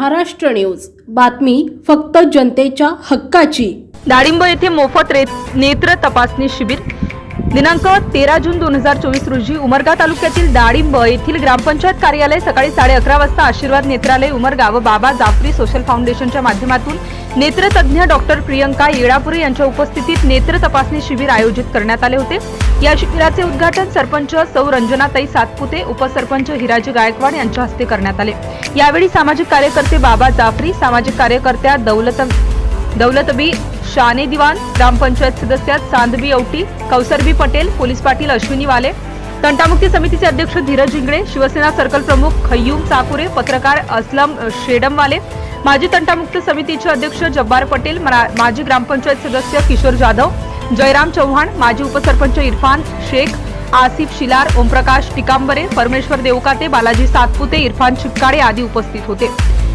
Maharashtra news. बातमी फक्त जनतेच्या हक्काची. डाळिंब येथे मोफत नेत्र तपासणी शिबिर दिनांक तेरा जून दोन हजार चोवीस रोजी उमरगा तालुक्यातील डाळिंब येथील ग्रामपंचायत कार्यालय सकाळी साडे अकरा वाजता आशीर्वाद नेत्रालय उमरगा व बाबा जाफरी सोशल फाउंडेशनच्या माध्यमातून नेत्रतज्ञ डॉक्टर प्रियंका येळापुरे यांच्या उपस्थितीत नेत्र तपासणी शिबिर आयोजित करण्यात आले होते. या शिबिराचे उद्घाटन सरपंच सौ रंजनाताई सातपुते उपसरपंच हिराजी गायकवाड यांच्या हस्ते करण्यात आले. यावेळी सामाजिक कार्यकर्ते बाबा जाफरी सामाजिक कार्यकर्त्या दौलत दौलतबी शाने दिवान ग्रामपंचायत सदस्य चांदबी औटी कौसरबी पटेल पोलीस पाटील अश्विनी वाले. तंटामुक्ती समितीचे अध्यक्ष धीरज जिंगडे शिवसेना सर्कल प्रमुख खय्यूम चाकुरे पत्रकार असलम शेडमवाले माजी तंटामुक्त समितीचे अध्यक्ष जब्बार पटेल माजी ग्रामपंचायत सदस्य किशोर जाधव जयराम चव्हाण माजी उपसरपंच इरफान शेख आसिफ शिलार ओमप्रकाश टिकांबरे परमेश्वर देवकाते बालाजी सातपुते इरफान चिक्काडे आदी उपस्थित होते.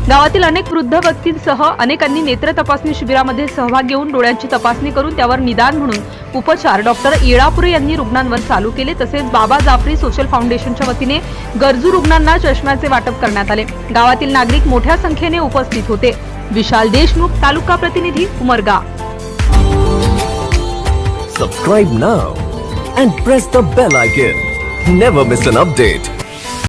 गावातील अनेक वृद्ध व्यक्तींसह अनेकांनी नेत्र तपासणी शिबिरामध्ये सहभाग घेऊन डोळ्यांची तपासणी करून त्यावर निदान म्हणून उपचार. डॉक्टर येळापुरे यांनी रुग्णांवर चालू केले तसेच बाबा जाफरी सोशल फाउंडेशनच्या वतीने गरजू रुग्णांना चष्म्याचे वाटप करण्यात आले. गावातील नागरिक मोठ्या संख्येने उपस्थित होते. विशाल देशमुख तालुका प्रतिनिधी Umarga. Subscribe now and press the bell icon never miss an update